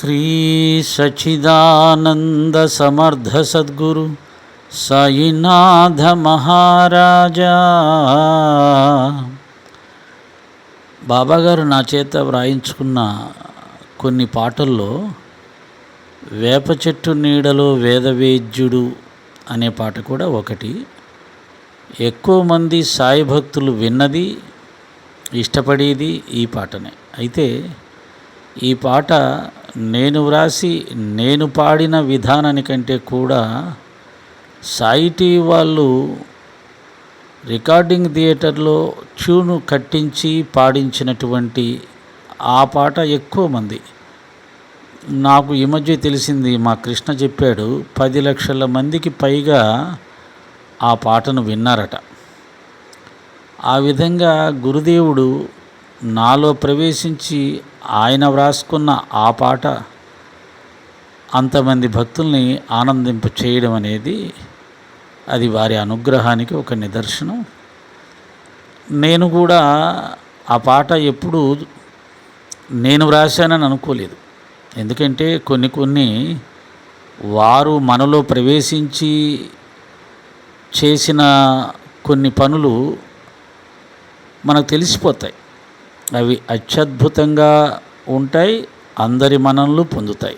శ్రీ సచిదానంద సమర్థ సద్గురు సాయినాథ మహారాజా. బాబాగారు నా చేత వ్రాయించుకున్న కొన్ని పాటల్లో వేప చెట్టు నీడలో వేదవేద్యుడు అనే పాట కూడా ఒకటి. ఎక్కువ మంది సాయి భక్తులు విన్నది ఇష్టపడేది ఈ పాటనే. అయితే ఈ పాట నేను వ్రాసి నేను పాడిన విధానానికంటే కూడా సాయిటీ వాళ్ళు రికార్డింగ్ థియేటర్లో ట్యూను కట్టించి పాడించినటువంటి ఆ పాట ఎక్కువ మంది. నాకు ఈ మధ్య తెలిసింది మా కృష్ణ చెప్పాడు పది లక్షల మందికి పైగా ఆ పాటను విన్నారట. ఆ విధంగా గురుదేవుడు నాలో ప్రవేశించి ఆయన వ్రాసుకున్న ఆ పాట అంతమంది భక్తుల్ని ఆనందింప చేయడం అనేది అది వారి అనుగ్రహానికి ఒక నిదర్శనం. నేను కూడా ఆ పాట ఎప్పుడు నేను వ్రాశానని అనుకోలేదు. ఎందుకంటే కొన్ని కొన్ని వారు మనలో ప్రవేశించి చేసిన కొన్ని పనులు మనకు తెలిసిపోతాయి. అవి అత్యద్భుతంగా ఉంటాయి అందరి మనల్ని పొందుతాయి.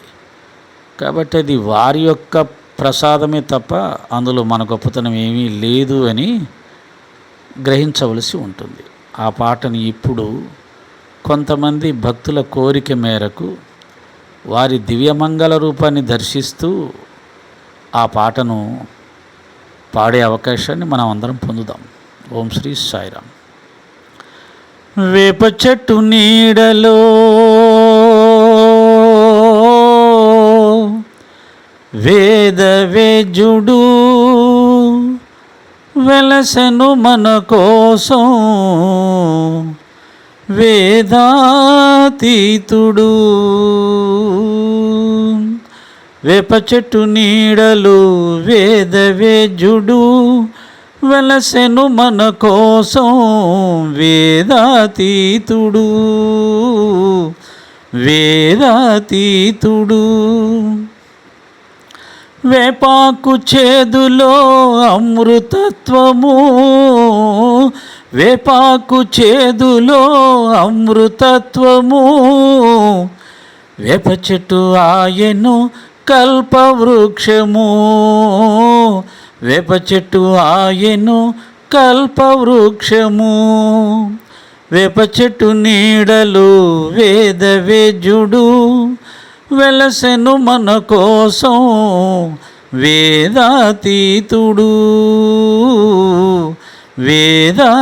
కాబట్టి అది వారి యొక్క ప్రసాదమే తప్ప అందులో మన గొప్పతనం ఏమీ లేదు అని గ్రహించవలసి ఉంటుంది. ఆ పాటని ఇప్పుడు కొంతమంది భక్తుల కోరిక మేరకు వారి దివ్యమంగళ రూపాన్ని దర్శిస్తూ ఆ పాటను పాడే అవకాశాన్ని మనం అందరం పొందుదాం. ఓం శ్రీ సాయిరామ్. వేప చెట్టు నీడలో వేద వేజుడు వెలసెను మన కోసం వేదాతీతుడు. వేప చెట్టు నీడలు వేద వేజుడు వెలసెను మన కోసం వేదాతీతుడు. వేదాతీతుడు. వేపాకు చేదులో అమృతత్వము. వేపాకు చేదులో అమృతత్వము. వేప చెట్టు ఆయను కల్పవృక్షము. వేప చెట్టు ఆయను కల్పవృక్షము. వేప చెట్టు నీడలు వేద వేజుడు వెలసెను మన కోసం వేదాతీతుడు. వేదాతీతుడు.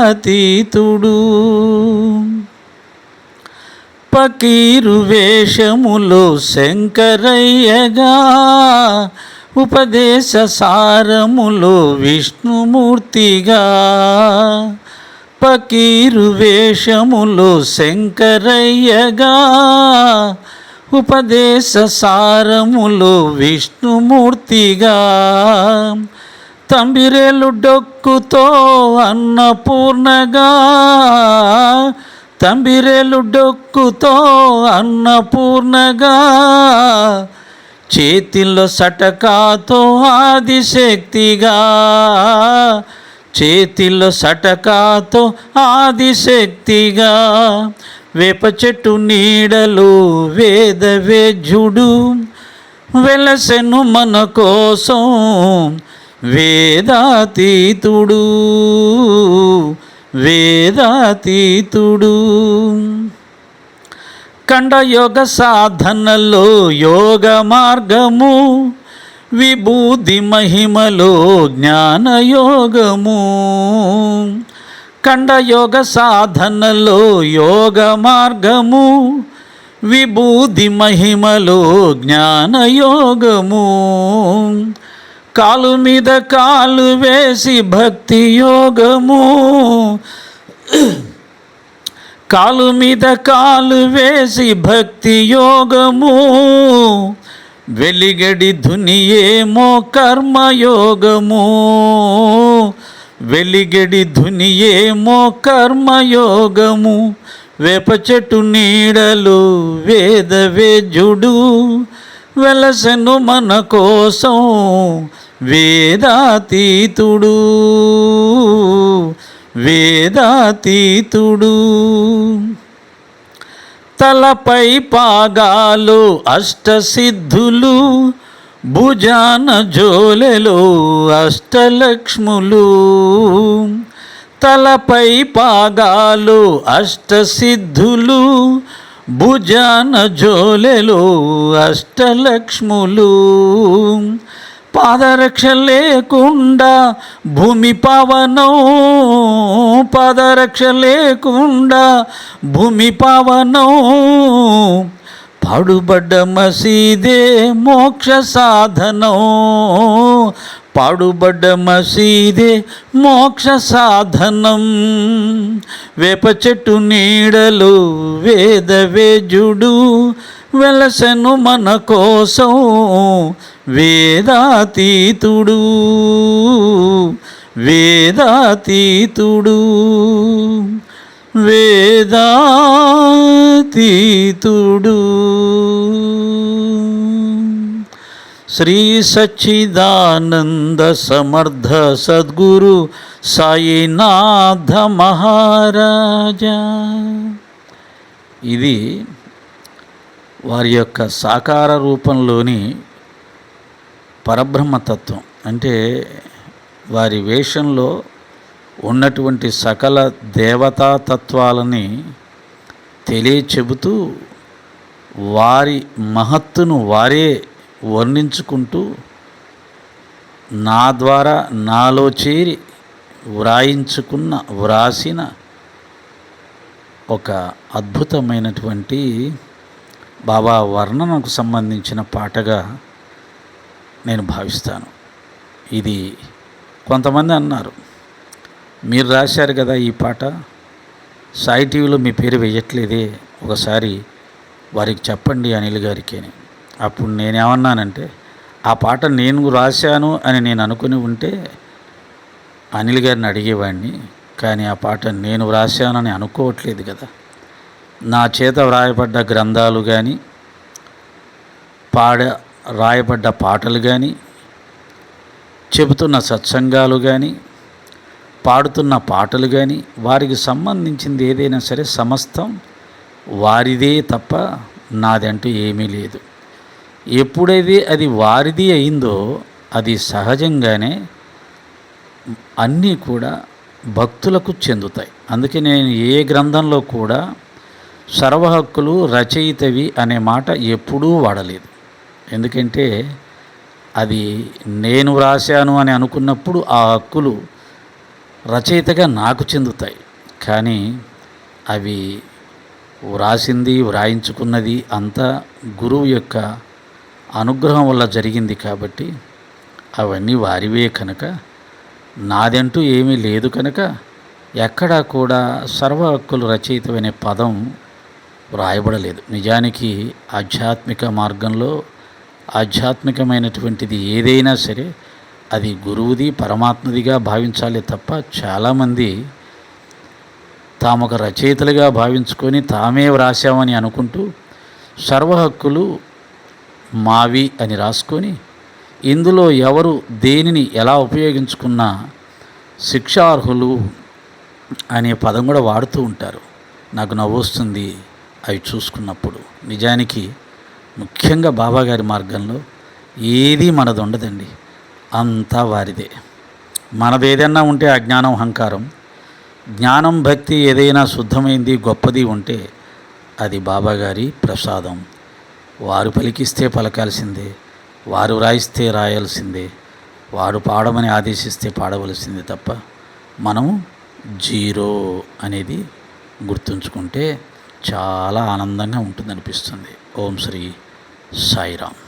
పకీరు వేషములో శంకరయ్యగా ఉపదేశ సారములో విష్ణుమూర్తిగా పకీరు వేషములో శంకరయ్యగా ఉపదేశ సారములు విష్ణుమూర్తిగా తంబిరేలు డొక్కుతో అన్నపూర్ణగా తంబిరేలు డొక్కుతో అన్నపూర్ణగా చేతిలో సటకాతో ఆదిశక్తిగా చేతిలో సటకాతో ఆదిశక్తిగా వేప చెట్టు నీడలు వేద వేద్యుడు వెలసెను మన కోసం వేదాతీతుడు వేదాతీతుడు. కండయోగ సాధనలో యోగ మార్గము విభూతి మహిమలో జ్ఞానయోగము. ఖండయోగ సాధనలో యోగ మార్గము విభూతి మహిమలో జ్ఞానయోగము. కాలు మీద కాలు వేసి భక్తి యోగము. కాలు మీద కాలు వేసి భక్తి యోగము. వెలిగడి ధునియేమో కర్మయోగము వెలిగడి ధునియేమో కర్మయోగము వేప చెట్టు నీడలు వేద వేద్యుడు. వెలసెను మన కోసం వేదాతీతుడు. వేదాతీతుడు. తలపై పాగాలు అష్టసిద్ధులు భుజాన జోలెలు అష్టలక్ష్ములు. తలపై పాగాలు అష్టసిద్ధులు భుజాన జోలెలు అష్టలక్ష్ములు. పాదరక్ష లేకుండా భూమి పవనం పాదరక్ష లేకుండా భూమి పవనం పాడుబడ్డ మసీదే మోక్ష సాధనం పాడుబడ్డ మసీదే మోక్ష సాధనం. వేప చెట్టు నీడలు వేద వేజుడు వెలసెను మన కోసం వేదాతీతుడు. వేదాతీతుడు. వేదాతీతుడు. శ్రీ సచ్చిదానంద సమర్థ సద్గురు సాయినాథ మహారాజా. ఇది వారి యొక్క సాకార రూపంలోని పరబ్రహ్మతత్వం. అంటే వారి వేషంలో ఉన్నటువంటి సకల దేవతాతత్వాలని తెలియచెబుతూ వారి మహత్తును వారే వర్ణించుకుంటూ నా ద్వారా నాలో చేరి వ్రాయించుకున్న వ్రాసిన ఒక అద్భుతమైనటువంటి బాబా వర్ణనకు సంబంధించిన పాటగా నేను భావిస్తాను. ఇది కొంతమంది అన్నారు. మీరు రాశారు కదా ఈ పాట? సాయి టీవీలో మీ పేరు వేయట్లేదే ఒకసారి వారికి చెప్పండి అనిల్ గారికి అని. అప్పుడు నేనేమన్నానంటే ఆ పాట నేను రాశాను అని నేను అనుకుని ఉంటే అనిల్ గారిని అడిగేవాడిని కానీ ఆ పాట నేను వ్రాశానని అనుకోవట్లేదు కదా. నా చేత వ్రాయబడ్డ గ్రంథాలు కానీ పాడ రాయబడ్డ పాటలు కానీ చెబుతున్న సత్సంగాలు కానీ పాడుతున్న పాటలు కానీ వారికి సంబంధించింది ఏదైనా సరే సమస్తం వారిదే తప్ప నాదంటూ ఏమీ లేదు. ఎప్పుడైతే అది వారిది అయిందో అది సహజంగానే అన్నీ కూడా భక్తులకు చెందుతాయి. అందుకే నేను ఏ గ్రంథంలో కూడా సర్వహక్కులు రచయితవి అనే మాట ఎప్పుడూ వాడలేదు. ఎందుకంటే అది నేను వ్రాశాను అని అనుకున్నప్పుడు ఆ హక్కులు రచయితగా నాకు చెందుతాయి. కానీ అవి వ్రాసింది వ్రాయించుకున్నది అంతా గురువు యొక్క అనుగ్రహం వల్ల జరిగింది కాబట్టి అవన్నీ వారివే కనుక. నాదంటూ ఏమీ లేదు కనుక ఎక్కడా కూడా సర్వ హక్కులు రచయితమనే పదం వ్రాయబడలేదు. నిజానికి ఆధ్యాత్మిక మార్గంలో ఆధ్యాత్మికమైనటువంటిది ఏదైనా సరే అది గురువుది పరమాత్మదిగా భావించాలి తప్ప చాలామంది తాము ఒక రచయితలుగా భావించుకొని తామే వ్రాసామని అనుకుంటూ సర్వ హక్కులు మావి అని రాసుకొని ఇందులో ఎవరు దేనిని ఎలా ఉపయోగించుకున్నా శిక్షార్హులు అనే పదం కూడా వాడుతూ ఉంటారు. నాకు నవ్వొస్తుంది అవి చూసుకున్నప్పుడు. నిజానికి ముఖ్యంగా బాబాగారి మార్గంలో ఏది మనది ఉండదండి. అంతా వారిదే. మనది ఏదైనా ఉంటే అజ్ఞానం అహంకారం. జ్ఞానం భక్తి ఏదైనా శుద్ధమైంది గొప్పది ఉంటే అది బాబాగారి ప్రసాదం. వారు పలికిస్తే పలకాల్సిందే వారు రాయిస్తే రాయాల్సిందే వారు పాడమని ఆదేశిస్తే పాడవలసిందే తప్ప మనం జీరో అనేది గుర్తుంచుకుంటే చాలా ఆనందంగా ఉంటుందనిపిస్తుంది. ఓం శ్రీ సాయిరామ్